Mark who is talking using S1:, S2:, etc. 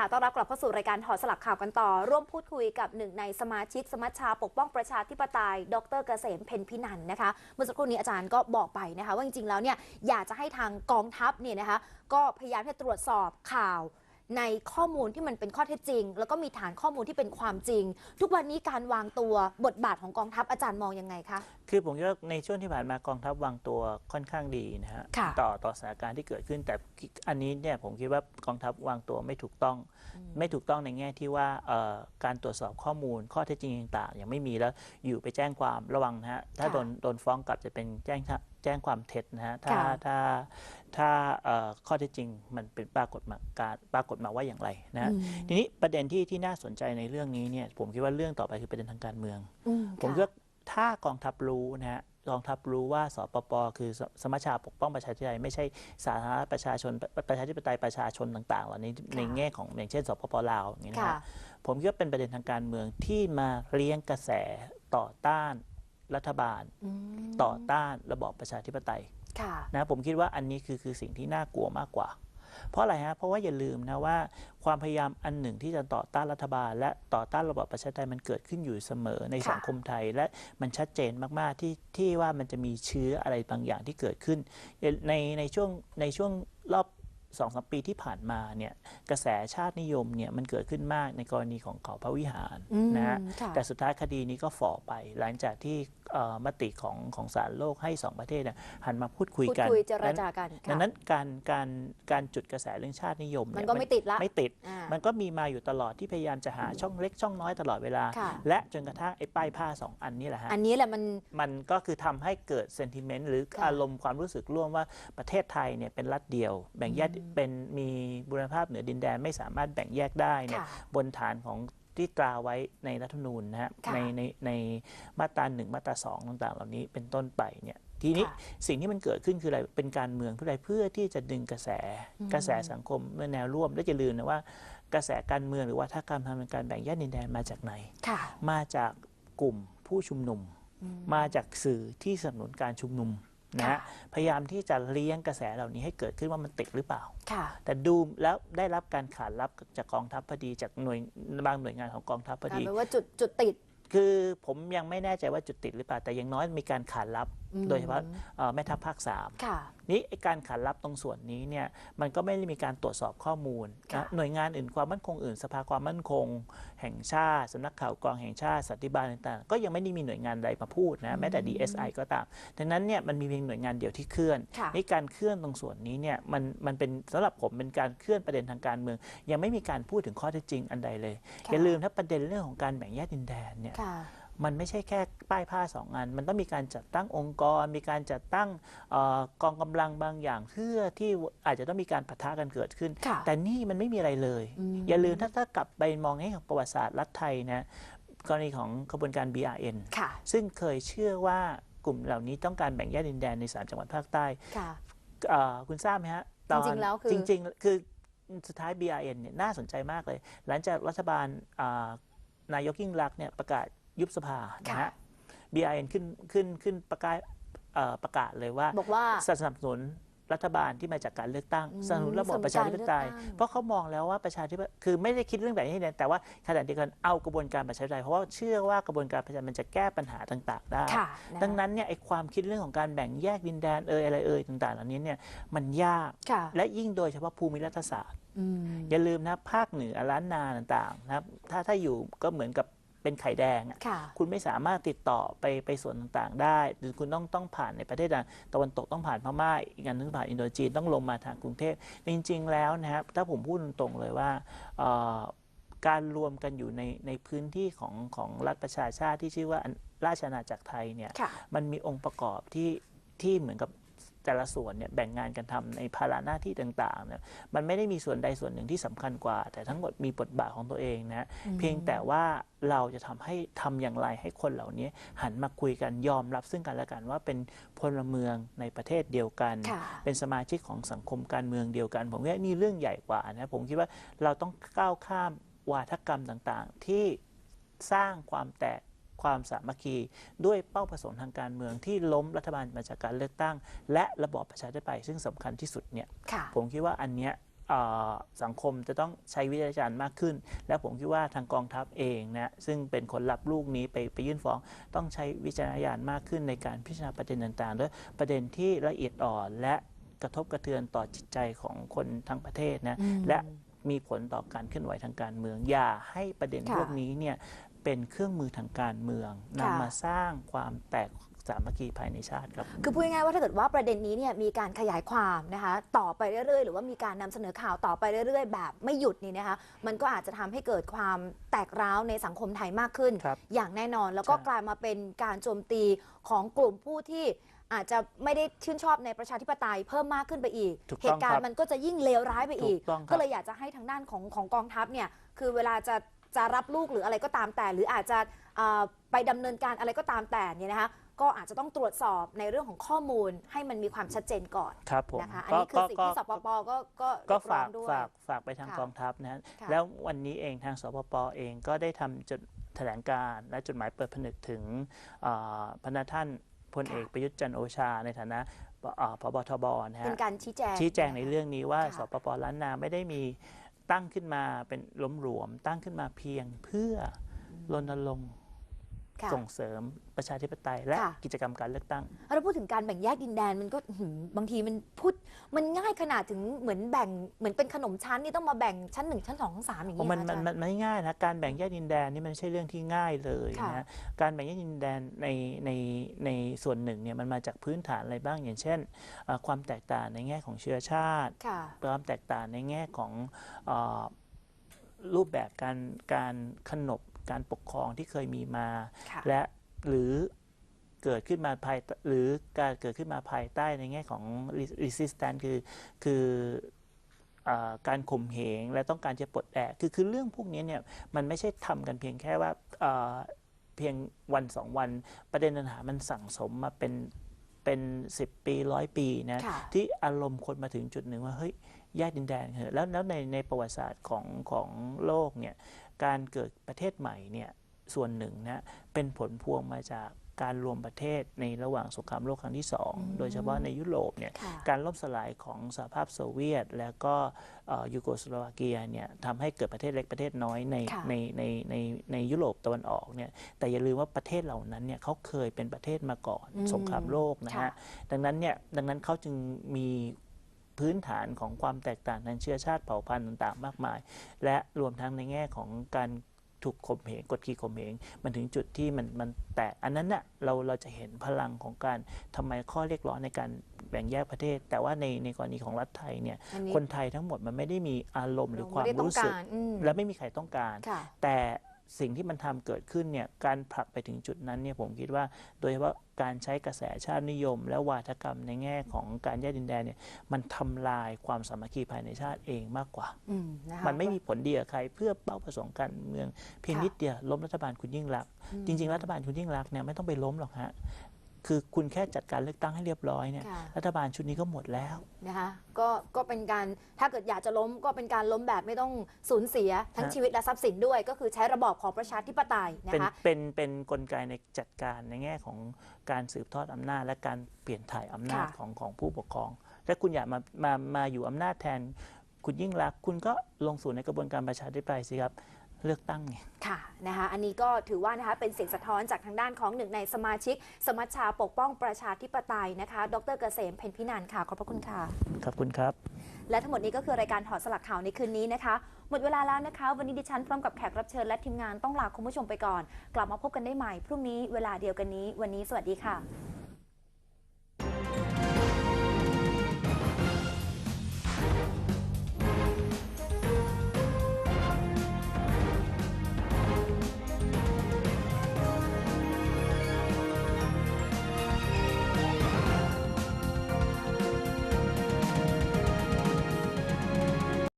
S1: ค่ะ ต้อนรับกลับเข้าสู่รายการถอดสลักข่าวกันต่อ ร่วมพูดคุยกับหนึ่งในสมาชิก สมัชชาปกป้องประชาธิปไตย ดรเกษมเพ็ญพินันนะคะ เมื่อสักครู่นี้อาจารย์ก็บอกไปนะคะ ว่าจริงๆ แล้วเนี่ยอยากจะให้ทางกองทัพเนี่ยนะคะ ก็พยายามที่จะตรวจสอบข่าว ในข้อมูลที่มันเป็นข้อเท็จจริง แล้วก็มีฐานข้อมูลที่เป็นความจริง ทุกวันนี้การวางตัวบทบาทของกองทัพอาจารย์มองยังไงคะ
S2: คือผมคิดว่าในช่วงที่ผ่านมากองทัพวางตัวค่อนข้างดีนะฮะ
S1: ค่ะ
S2: ต่อต่อสถานการณ์ที่เกิดขึ้น แต่อันนี้เนี่ยผมคิดว่ากองทัพวางตัวไม่ถูกต้อง ไม่ถูกต้องในแง่ที่ว่าเอ่อการตรวจสอบข้อมูล ข้อเท็จจริงต่างๆยังไม่มีแล้วอยู่ไปแจ้งความระวังนะฮะถ้า
S1: ค่ะ
S2: โดนโดนฟ้องกลับจะเป็นแจ้ง แจ้งความเท็จนะฮะถ้า
S1: ค่ะ
S2: ถ้าถ้าเอ่อข้อเท็จจริงมันเป็นปรากฏมาการปรากฏมาว่าอย่างไรนะฮะ
S1: อืม
S2: ทีนี้ประเด็นที่ที่น่าสนใจในเรื่องนี้เนี่ยผมคิดว่าเรื่องต่อไปคือประเด็นทางการเมือง
S1: อื
S2: ผม
S1: ค่ะ
S2: คิดว่าถ้ากองทัพรู้นะฮะกองทัพรู้ว่าสปปคือสสมัชชาปกป้องประชาธิปไตยไม่ใช่สาธารณรัฐประชาชนประประชาธิปไตยประชาชนต่างๆเหล่านี้ในแง่ของอย่างเช่น สปปลาวอย่างนี้นะ
S1: ค่ะ
S2: ฮะผมคิดว่าเป็นประเด็นทางการเมืองที่มาเลี้ยงกระแสต่อต้าน รัฐบาล
S1: อืม
S2: ต่อต้านระบอบประชาธิปไตย
S1: ค่ะ
S2: นะผมคิดว่าอันนี้คือคือสิ่งที่น่ากลัวมากกว่า เพราะอะไรฮะเพราะว่าอย่าลืมนะว่าความพยายามอันหนึ่งที่จะต่อต้านรัฐบาล และต่อต้านระบอบประชาธิปไตยมันเกิดขึ้นอยู่เสมอใน
S1: ค่ะ
S2: สังคมไทย และมันชัดเจนมากๆที่ที่ว่ามันจะมีเชื้ออะไรบางอย่างที่เกิดขึ้น ในในช่วงในช่วงรอบสองสามปีที่ผ่านมาเนี่ยกระแสชาตินิยมเนี่ยมันเกิดขึ้นมากในกรณีของเขาพระวิหาร
S1: อืม
S2: นะฮะ
S1: ค่ะ
S2: แต่สุดท้ายคดีนี้ก็ฝ่อไปหลังจากที่ เอ่อมติของของศาลโลกให้สองประเทศเนี่ยหันมาพูดคุย
S1: พูด
S2: กัน
S1: คุยเจร
S2: นั้น
S1: จากัน
S2: ดั
S1: ค่ะ
S2: งนั้นการการการจุดกระแสเรื่องชาตินิยม
S1: มัน
S2: เย
S1: ก็ไม่ติดละ
S2: ไม่ติด
S1: อ่า
S2: มันก็มีมาอยู่ตลอดที่พยายามจะหาช่องเล็กช่องน้อยตลอดเวลา
S1: ค่ะ
S2: และจนกระทั่งไอ้ป้ายผ้าสองอันนี้แหละฮะ
S1: อันนี้แหละมัน
S2: มันก็คือทำให้เกิดเซนติเมนต์หรือ
S1: ค่ะ
S2: อารมณ์ความรู้สึกร่วมว่าประเทศไทยเนี่ยเป็นรัฐเดียว แบ่งแยกเป็นมีบุรณภาพเหนือดินแดนไม่สามารถแบ่งแยกได้เนี่ย
S1: ค่ะ
S2: บนฐานของ ที่ตราไว้ในรัฐธรรมนูญนะฮะ
S1: ค่ะ
S2: ในในในมาตราหนึ่งมาตราสองต่างๆ เหล่านี้เป็นต้นไปเนี่ยทีนี้
S1: ค่ะ
S2: สิ่งที่มันเกิดขึ้นคืออะไรเป็นการเมืองเพื่ออะไรเพื่อที่จะดึงกระแส
S1: อืม
S2: กระแสสังคมเมื่อแนวร่วมและจะลืมนะว่ากระแสการเมืองหรือว่าถ้าการทำการแบ่งแยกดินแดนมาจากไหน
S1: ค่ะ
S2: มาจากกลุ่มผู้ชุมนุม
S1: อืม
S2: มาจากสื่อที่สนับสนุนการชุมนุม นะ
S1: ค่ะ
S2: ฮะพยายามที่จะเลี้ยงกระแสเหล่านี้ให้เกิดขึ้นว่ามันติดหรือเปล่า
S1: ค่ะ
S2: แต่ดูแล้วได้รับการขานรับจากกองทัพพอดีจากหน่วยบางหน่วยงานของกองทัพพอก
S1: ลาย
S2: ดี
S1: เป็นว่าจุดจุดติด
S2: คือผมยังไม่แน่ใจว่าจุดติดหรือเปล่า แต่อยังน้อยมีการขานรับ
S1: อืม
S2: โดยเฉพาะเอ่อแม่ทัพภาคสาม
S1: ค่ะ
S2: นี่ไอ้การขานรับตรงส่วนนี้เนี่ยมันก็ไม่ได้มีการตรวจสอบข้อมูล
S1: ค่ะ
S2: นะหน่วยงานอื่นความมั่นคงอื่น สภาความมั่นคง แห่งชาติสำนักข่าวกรองแห่งชาติสันติบาลต่างๆ ก็ยังไม่ได้มีหน่วยงานใดมาพูดนะแม้แต่ DSI ก็ตามดังนั้นเนี่ยมันมีเพียงหน่วยงานเดียวที่เคลื่อน
S1: ค่ะ
S2: นี่การเคลื่อนตรงส่วนนี้เนี่ยมันมันเป็นสำหรับผมเป็นการเคลื่อนประเด็นทางการเมือง ยังไม่มีการพูดถึงข้อเท็จจริงอันใดเลย
S1: ค่ะ
S2: อย่าลืมถ้าประเด็นเรื่องของการแบ่งแยกดินแดนเนี่ย
S1: ค่ะ
S2: มันไม่ใช่แค่ป้ายผ้าสองอัน มันต้องมีการจัดตั้งองค์กร มีการจัดตั้งเออกองกำลังบางอย่าง เพื่อที่อาจจะต้องมีการปะทะกันเกิดขึ้น
S1: ค่ะ
S2: แต่นี่มันไม่มีอะไรเลย
S1: อืม
S2: อย่าลืมถ้าถ้ากลับไปมองให้ของประวัติศาสตร์รัฐไทยนะกรณีของขบวนการ BRN
S1: ค่ะ
S2: ซึ่งเคยเชื่อว่ากลุ่มเหล่านี้ต้องการแบ่งแยกดินแดนในสามจังหวัดภาคใต้
S1: ค่ะ
S2: เอ่อคุณทราบไหมฮะตอน
S1: จริงๆแล้วคือ
S2: จริง ๆ คือสุดท้าย BRN เนี่ยน่าสนใจมากเลย หลังจากรัฐบาลอ่า นายกยิ่งรักษณ์เนี่ยประกาศยุบสภานะฮะ BRN ขึ้นขึ้นขึ้นประกาศเอ่อประกาศเลยว่า
S1: บอกว่า
S2: สนับสนุน รัฐบาลที่มาจากการเลือกตั้ง
S1: อืม
S2: สนับสนุนระบอบประชาธิปไตย
S1: สนับสนุนการเลือกตั้ง
S2: เพราะเขามองแล้วว่าประชาธิปไตยคือไม่ได้คิดเรื่องแบบนี้เนี่ยแต่ว่าขณะเดียวกันเอากระบวนการประชาธิปไตยเพราะว่าเชื่อว่ากระบวนการประชาธิปไตยมันจะแก้ปัญหาต่าง ๆ ได้
S1: ค่ะะ
S2: ดังนั้นเนี่ยไอ้ความคิดเรื่องของการแบ่งแยกดินแดนเอยอะไรเอยต่างๆเหล่านี้เนี่ยมันยาก
S1: ค่ะ
S2: และยิ่งโดยเฉพาะภูมิรัฐศาสตร์
S1: อืม
S2: อย่าลืมนะภาคเหนือล้านนาต่างๆนะครับถ้าถ้าอยู่ก็เหมือนกับ เป็นไข่แดงอะ
S1: ค่ะ
S2: คุณไม่สามารถติดต่อไปไปส่วนต่างๆ ได้ หรือคุณต้องต้องผ่านในประเทศตะวันตกต้องผ่านพม่าอีกอันนึงผ่านอินโดจีนต้องลงมาทางกรุงเทพจริง ๆ แล้วนะครับถ้าผมพูดตรงๆเลยว่าเอ่อการรวมกันอยู่ในในพื้นที่ของของรัฐประชาชาติที่ชื่อว่าราชอาณาจักรไทยเนี่ย
S1: ค่ะ
S2: มันมีองค์ประกอบที่ที่เหมือนกับ แต่ละส่วนเนี่ยแบ่งงานกันทำในภาระหน้าที่ต่างๆเนี่ยมันไม่ได้มีส่วนใดส่วนหนึ่งที่สำคัญกว่า แต่ทั้งหมดมีบทบาทของตัวเองนะ
S1: อืม
S2: เพียงแต่ว่าเราจะทำให้ทำอย่างไรให้คนเหล่านี้หันมาคุยกันยอมรับซึ่งกันและกันว่าเป็นพลเมืองในประเทศเดียวกัน
S1: ค่ะ
S2: เป็นสมาชิกของสังคมการเมืองเดียวกัน ผมว่านี่เรื่องใหญ่กว่านะผมคิดว่าเราต้องก้าวข้ามวาทกรรมต่างๆ ที่สร้างความแตก ความสามัคคี ด้วยเป้าประสงค์ทางการเมืองที่ล้มรัฐบาลมาจากการเลือกตั้ง และระบอบประชาธิปไตยซึ่งสำคัญที่สุดเนี่ย
S1: ค่ะ
S2: ผมคิดว่าอันเนี้ยเอ่อสังคมจะต้องใช้วิจารณญาณมากขึ้น และผมคิดว่าทางกองทัพเองนะซึ่งเป็นคนรับลูกนี้ไปไปยื่นฟ้อง ต้องใช้วิจารณญาณมากขึ้นในการพิจารณาประเด็นต่างๆด้วยประเด็นที่ละเอียดอ่อนและกระทบกระเทือนต่อจิตใจของคนทั้งประเทศนะ
S1: อืม
S2: และมีผลต่อการเคลื่อนไหวทางการเมือง อย่าให้ประเด็น
S1: ค่ะ
S2: พวกนี้เนี่ย เป็นเครื่องมือทางการเมืองนำ
S1: ค่ะ
S2: มาสร้างความแตกสามัคคีภายในชาติครับ
S1: คือพูดง่ายๆว่าถ้าเกิดว่าประเด็นนี้เนี่ยมีการขยายความนะคะต่อไปเรื่อยๆ หรือว่ามีการนำเสนอข่าวต่อไปเรื่อยๆ แบบไม่หยุดนี่นะคะมันก็อาจจะทำให้เกิดความแตกร้าวในสังคมไทยมากขึ้น
S2: ครับ
S1: อย่างแน่นอนแล้วก็
S2: ใช่
S1: กลายมาเป็นการโจมตีของกลุ่มผู้ที่อาจจะไม่ได้ชื่นชอบในประชาธิปไตยเพิ่มมากขึ้นไปอีก
S2: ถูก
S1: เห
S2: ต้อง
S1: ตุการ
S2: ครั
S1: ณ์
S2: บ
S1: มันก็จะยิ่งเลวร้ายไปอีก
S2: ถูกต้องครับ
S1: ก็เลยอยากจะให้ทางด้านของของกองทัพเนี่ยคือเวลาจะ จะรับลูกหรืออะไรก็ตามแต่ หรืออาจจะเอ่อไปดำเนินการอะไรก็ตามแต่เนี่ยนะคะก็อาจจะต้องตรวจสอบในเรื่องของข้อมูลให้มันมีความชัดเจนก่อน
S2: ครับผม
S1: นะคะอันนี้คือสิ่งที่สปปก็ก็
S2: ก็
S1: เรียร้อ
S2: ฝางก
S1: ด้วย
S2: ฝากฝากไปทาง
S1: ค่ะ
S2: กองทัพนะฮะ
S1: ค่ะ
S2: แล้ววันนี้เองทางสปปเองก็ได้ทำจดแถลงการณ์และจดหมายเปิดผนึกถึงเอ่อพระนาท่านพลเอกประยุทธ์จันทร์โอชาในฐานะเอ่อพบทบนะ
S1: เป็
S2: ฮะ
S1: นการชี้แจง
S2: ชี้แจงในเรื่องนี้ว่า
S1: ค่ะ
S2: สปปล้านนาไม่ได้มี ตั้งขึ้นมาเป็นล้มหลวมตั้งขึ้นมาเพียงเพื่อรณรงค์ ส่งเสริมประชาธิปไตย และ
S1: ค่ะ
S2: กิจกรรมการเลือกตั้ง
S1: เราพูดถึงการแบ่งแยกดินแดนมันก็อื้อหือบางทีมันพูดมันง่ายขนาดถึงเหมือนแบ่งเหมือนเป็นขนมชั้นนี่ต้องมาแบ่งชั้นหนึ่งชั้นสองชั้นสามอย่าง
S2: เพราะ
S1: นี้
S2: มัน
S1: นะ
S2: มัน
S1: อาจารย์
S2: มันไม่ง่ายนะการแบ่งแยกดินแดนนี่มันไม่ใช่เรื่องที่ง่ายเลย
S1: ค่ะ
S2: นะฮะการแบ่งแยกดินแดนในในในส่วนหนึ่งเนี่ยมันมาจากพื้นฐานอะไรบ้างอย่างเช่นเอ่อความแตกต่างในแง่ของเชื้อชาติ
S1: ค่ะ
S2: ความแตกต่างในแง่ของเออรูปแบบการการขนบ การปกครองที่เคยมีมา
S1: ค่ะ
S2: และหรือเกิดขึ้นมาภายหรือการเกิดขึ้นมาภายใต้ในแง่ของ resistance คือคือเออการข่มเหงและต้องการจะปลดแอกคือคือเรื่องพวกนี้เนี่ยมันไม่ใช่ทำกันเพียงแค่ว่าเอ่อเพียงวันสองวันประเด็นปัญหามันสั่งสมมาเป็นเป็นสิบปีร้อยปีนะ
S1: ค่ะ
S2: ที่อารมณ์คนมาถึงจุดหนึ่งว่าเฮ้ยแยกดินแดนเถอะแล้วแล้วในในประวัติศาสตร์ของของโลกเนี่ย การเกิดประเทศใหม่เนี่ยส่วนหนึ่งนะเป็นผลพวงมาจากการรวมประเทศในระหว่างสงครามโลกครั้งที่สอง
S1: อืม
S2: โดยเฉพาะในยุโรปเนี่ย
S1: ค่ะ
S2: การล่มสลายของสหภาพโซเวียต แล้วก็เอ่อยูโกสลาวาเกียเนี่ยทำให้เกิดประเทศเล็กประเทศน้อยใน
S1: ค่ะ
S2: ในในในในยุโรปตะวันออกเนี่ยแต่อย่าลืมว่าประเทศเหล่านั้นเนี่ยเขาเคยเป็นประเทศมาก่อน
S1: อืม
S2: สงครามโลกนะ
S1: ค่ะ
S2: ฮะดังนั้นเนี่ยดังนั้นเขาจึงมี พื้นฐานของความแตกต่างทางเชื้อชาติเผ่าพันธุ์ต่างๆ มากมาย และรวมทั้งในแง่ของการถูกข่มเหงกดขี่ข่มเหงมันถึงจุดที่มันมันแตกอันนั้นน่ะเราเราจะเห็นพลังของการทำไมข้อเรียกร้องในการแบ่งแยกประเทศ แต่ว่าในในกรณีของรัฐไทยเนี่ย
S1: อันนี้
S2: คนไทยทั้งหมดมันไม่ได้มีอารมณ์หรือความ
S1: ไได้ต้อ
S2: รู้
S1: ง
S2: สึก
S1: การอืม
S2: และไม่มีใครต้องการ
S1: ค่ะ
S2: แต่ สิ่งที่มันทำเกิดขึ้นเนี่ยการผลักไปถึงจุดนั้นเนี่ยผมคิดว่า โดยเฉพาะการใช้กระแสชาตินิยม และวาทกรรมในแง่ของการแยกดินแดนเนี่ยมันทำลายความสามัคคีภายในชาติเองมากกว่า
S1: อืมนะคะ
S2: มันไม่มีผลดีกับใครเพื่อเป้าประสงค์การเมืองเพียง
S1: ค่ะ
S2: นิดเดียวล้มรัฐบาลคุณยิ่งรักษณ์
S1: อืม
S2: จริง ๆ รัฐบาลคุณยิ่งรักษณ์เนี่ยไม่ต้องไปล้มหรอกฮะ คือคุณแค่จัดการเลือกตั้งให้เรียบร้อยเนี่ย
S1: ค่ะ
S2: รัฐบาลชุดนี้ก็หมดแล้ว
S1: นะคะก็ก็เป็นการถ้าเกิดอยากจะล้มก็เป็นการล้มแบบไม่ต้องสูญเสียทั้ง
S2: ฮะ
S1: ชีวิตและทรัพย์สินด้วย ก็คือใช้ระบอบของประชาธิปไตยนะ
S2: เป็น
S1: คะ
S2: เป็นเป็นกลไกในจัดการในแง่ของการสืบทอดอำนาจ และการเปลี่ยนถ่ายอำนาจ
S1: ค่ะ
S2: ของของผู้ปกครองถ้าคุณอยากมามามาอยู่อำนาจแทน คุณยิ่งรักษณ์คุณก็ลงสู่ในกระบวนการประชาธิปไตยสิครับ เลือกตั้งไง
S1: ค่ะนะคะอันนี้ก็ถือว่านะคะเป็นเสียงสะท้อนจากทางด้านของหนึ่งในสมาชิก สมัชชาปกป้องประชาธิปไตยนะคะ ดรเกษมเพ็ญพินันท์ค่ะ ขอบพระคุณค่ะ
S2: ขอบคุณครับ
S1: และทั้งหมดนี้ก็คือรายการถอดสลักข่าวในคืนนี้นะคะ หมดเวลาแล้วนะคะ วันนี้ดิฉันพร้อมกับแขกรับเชิญและทีมงานต้องลาคุณผู้ชมไปก่อน กลับมาพบกันได้ใหม่พรุ่งนี้เวลาเดียวกันนี้ วันนี้สวัสดีค่ะ